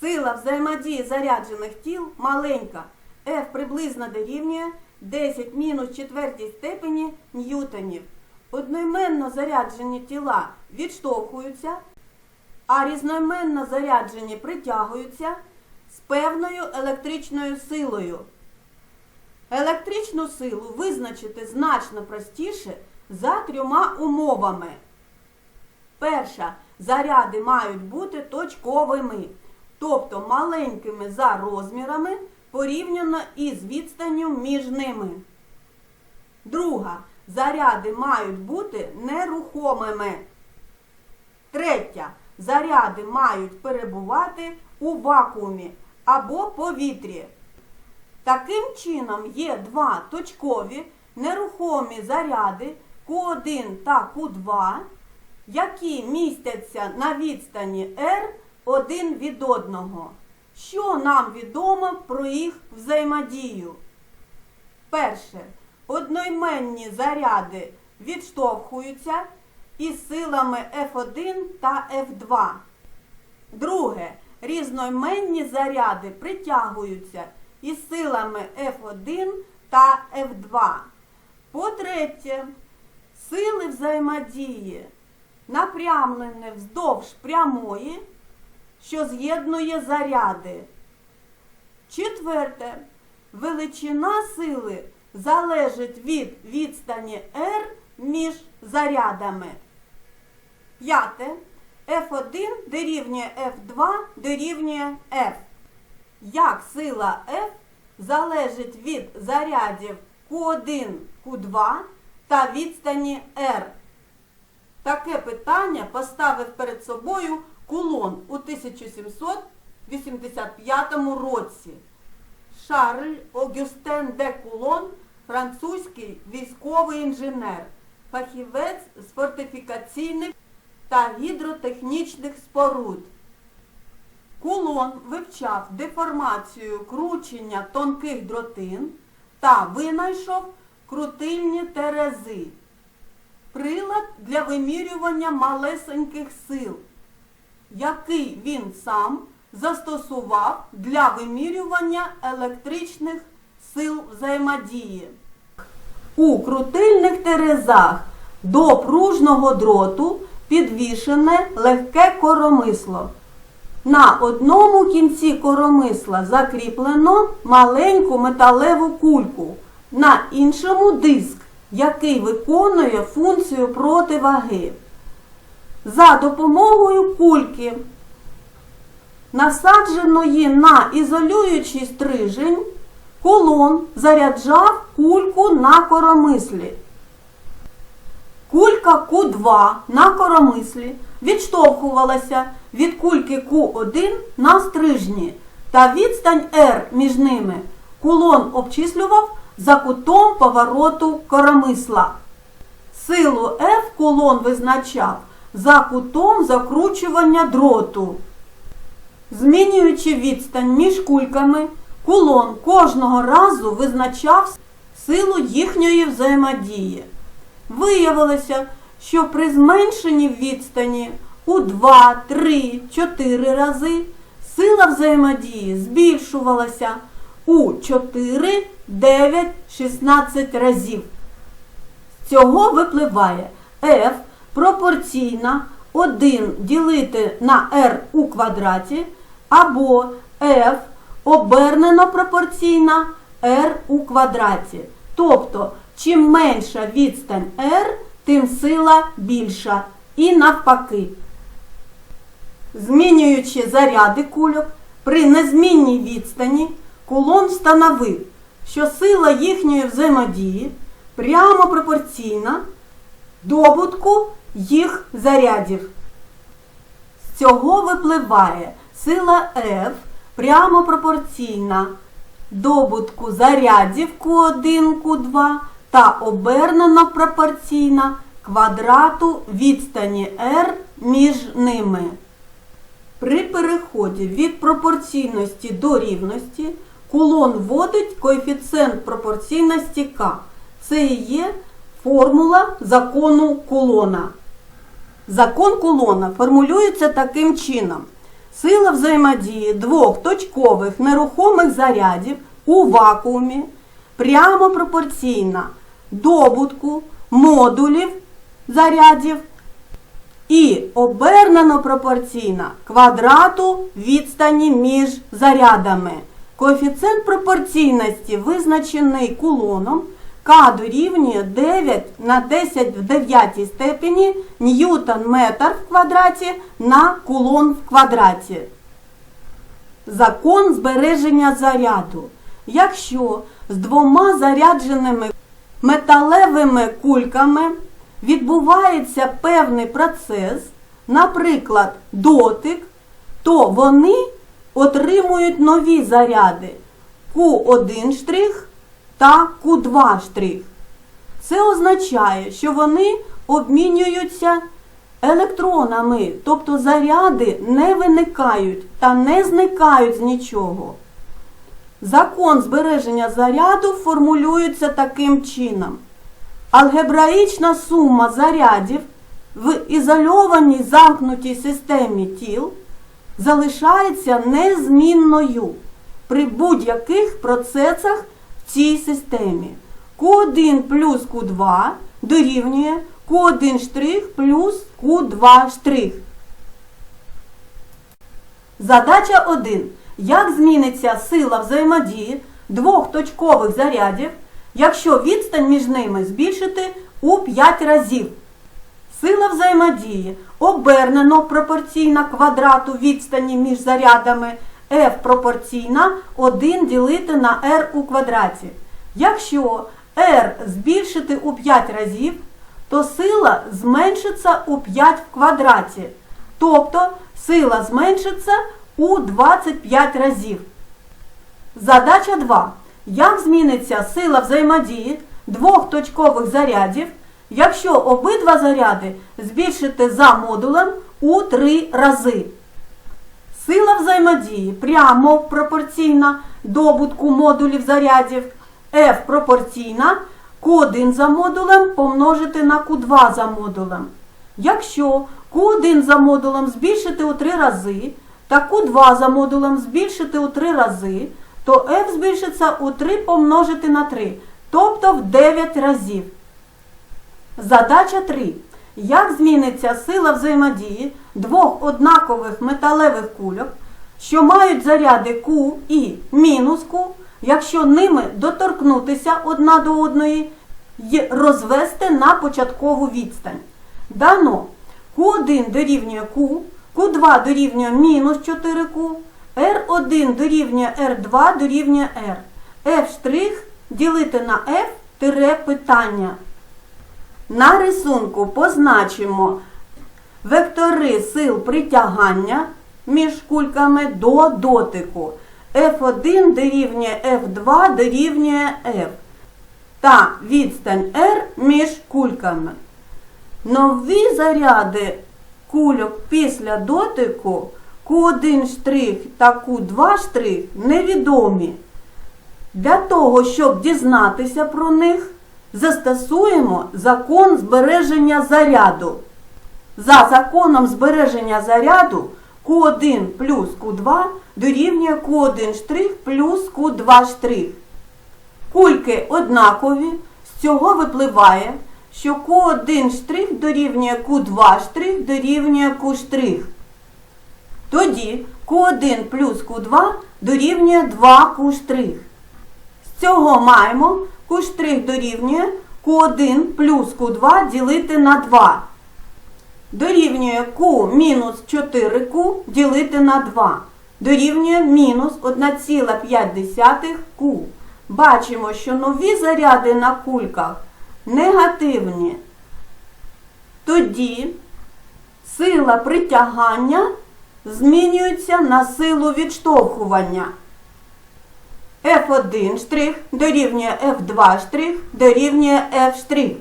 Сила взаємодії заряджених тіл маленька. F приблизно дорівнює 10 мінус четвертій степені ньютонів. Одноіменно заряджені тіла відштовхуються, а різноіменно заряджені притягуються з певною електричною силою. Електричну силу визначити значно простіше за трьома умовами. Перша. Заряди мають бути точковими, тобто маленькими за розмірами порівняно із відстанню між ними. Друга. Заряди мають бути нерухомими. Третя. Заряди мають перебувати у вакуумі або повітрі. Таким чином є два точкові нерухомі заряди Q1 та Q2, які містяться на відстані R один від одного. Що нам відомо про їх взаємодію? Перше. Одноіменні заряди відштовхуються із силами F1 та F2. Друге. Різноіменні заряди притягуються із силами F1 та F2. По-третє, сили взаємодії напрямлені вздовж прямої, що з'єднує заряди. Четверте. Величина сили залежить від відстані R між зарядами. П'яте. F1 дорівнює F2 дорівнює F. Як сила F залежить від зарядів Q1, Q2 та відстані R. Таке питання поставив перед собою Кулон у 1785 році. Шарль Огюстен де Кулон, французький військовий інженер, фахівець з фортифікаційних та гідротехнічних споруд. Кулон вивчав деформацію кручення тонких дротин та винайшов крутильні терези. Прилад для вимірювання малесеньких сил, який він сам застосував для вимірювання електричних сил взаємодії. У крутильних терезах до пружного дроту підвішене легке коромисло. На одному кінці коромисла закріплено маленьку металеву кульку, на іншому диск, який виконує функцію противаги. За допомогою кульки, насадженої на ізолюючий стрижень, колон заряджав кульку на коромислі. Кулька Q2 на коромислі відштовхувалася від кульки Q1 на стрижні та відстань R між ними кулон обчислював за кутом повороту коромисла. Силу F кулон визначав за кутом закручування дроту. Змінюючи відстань між кульками, кулон кожного разу визначав силу їхньої взаємодії. Виявилося, що при зменшенні відстані у 2, 3, 4 рази сила взаємодії збільшувалася у 4, 9, 16 разів. З цього випливає F пропорційна 1 ділити на R у квадраті або F обернено пропорційна R у квадраті. Тобто, чим менша відстань R, тим сила більша. І навпаки. Змінюючи заряди кульок, при незмінній відстані кулон встановив, що сила їхньої взаємодії прямо пропорційна добутку їх зарядів. З цього випливає сила F прямо пропорційна добутку зарядів Q1, Q2 та обернено пропорційна квадрату відстані R між ними. При переході від пропорційності до рівності кулон вводить коефіцієнт пропорційності К. Це і є формула закону кулона. Закон кулона формулюється таким чином. Сила взаємодії двох точкових нерухомих зарядів у вакуумі прямо пропорційна добутку модулів зарядів і обернено пропорційна квадрату відстані між зарядами. Коефіцієнт пропорційності визначений кулоном К дорівнює 9 на 10 в 9 степені ньютон метр в квадраті на кулон в квадраті. Закон збереження заряду. Якщо з двома зарядженими металевими кульками відбувається певний процес, наприклад, дотик, то вони отримують нові заряди Q1 штрих та Q2 штрих. Це означає, що вони обмінюються електронами, тобто заряди не виникають та не зникають з нічого. Закон збереження заряду формулюється таким чином. Алгебраїчна сума зарядів в ізольованій замкнутій системі тіл залишається незмінною при будь-яких процесах цій системі. Q1 плюс Q2 дорівнює Q1 штрих плюс Q2 штрих. Задача 1. Як зміниться сила взаємодії двох точкових зарядів, якщо відстань між ними збільшити у 5 разів? Сила взаємодії обернено пропорційна квадрату відстані між зарядами F пропорційна 1 ділити на R у квадраті. Якщо R збільшити у 5 разів, то сила зменшиться у 5 в квадраті. Тобто сила зменшиться у 25 разів. Задача 2. Як зміниться сила взаємодії двох точкових зарядів, якщо обидва заряди збільшити за модулем у 3 рази? Сила взаємодії прямо пропорційна добутку модулів зарядів F пропорційна Q1 за модулем помножити на Q2 за модулем. Якщо Q1 за модулем збільшити у 3 рази, та Q2 за модулем збільшити у 3 рази, то F збільшиться у 3 помножити на 3, тобто в 9 разів. Задача 3. Як зміниться сила взаємодії двох однакових металевих кульок, що мають заряди Q і мінус Q, якщо ними доторкнутися одна до одної і розвести на початкову відстань? Дано Q1 дорівнює Q, Q2 дорівнює мінус 4Q, R1 дорівнює R2 дорівнює R. F' ділити на F тире питання. На рисунку позначимо вектори сил притягання між кульками до дотику. F1 дорівнює F2 дорівнює F. Та відстань R між кульками. Нові заряди кульок після дотику Q1 штрих та Q2 штрих невідомі. Для того, щоб дізнатися про них, застосуємо закон збереження заряду. За законом збереження заряду Q1 плюс Q2 дорівнює Q1 штрих плюс Q2 штрих. Кульки однакові, з цього випливає, що Q1 штрих дорівнює Q2 штрих дорівнює Q штрих. Тоді Q1 плюс Q2 дорівнює 2 Q штрих. З цього маємо Q дорівнює Q1 плюс Q2 ділити на 2. Дорівнює Q мінус 4Q ділити на 2. Дорівнює мінус 1,5 Q. Бачимо, що нові заряди на кульках негативні. Тоді сила притягання змінюється на силу відштовхування. F1 штрих дорівнює F2 штрих дорівнює F штрих.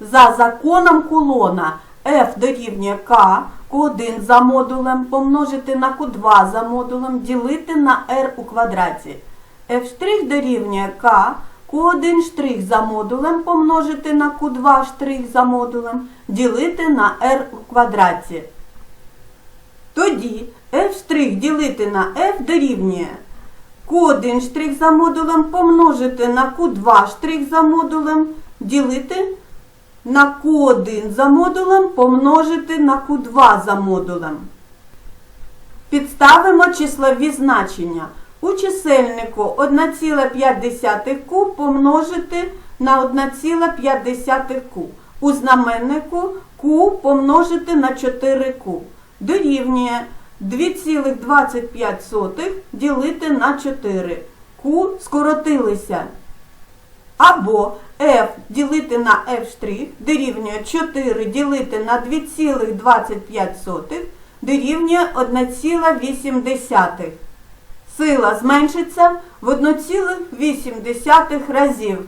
За законом кулона F дорівнює K, Q1 за модулем помножити на Q2 за модулем ділити на R у квадраті. F дорівнює K, Q1 штрих за модулем помножити на Q2 штрих за модулем ділити на R у квадраті. Тоді f' ділити на f дорівнює Q1 штрих за модулем помножити на Q2 штрих за модулем, ділити на Q1 за модулем помножити на Q2 за модулем. Підставимо числові значення. У чисельнику 1,5 q помножити на 1,5 q. У знаменнику q помножити на 4q. Дорівнює 2,25 ділити на 4. Q скоротилися. Або f ділити на f' дорівнює 4 ділити на 2,25 дорівнює 1,8. Сила зменшиться в 1,8 разів.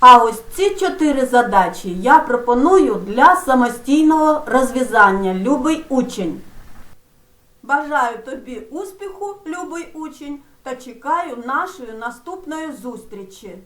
А ось ці чотири задачі я пропоную для самостійного розв'язання, любий учень. Бажаю тобі успіху, любий учень, та чекаю нашої наступної зустрічі.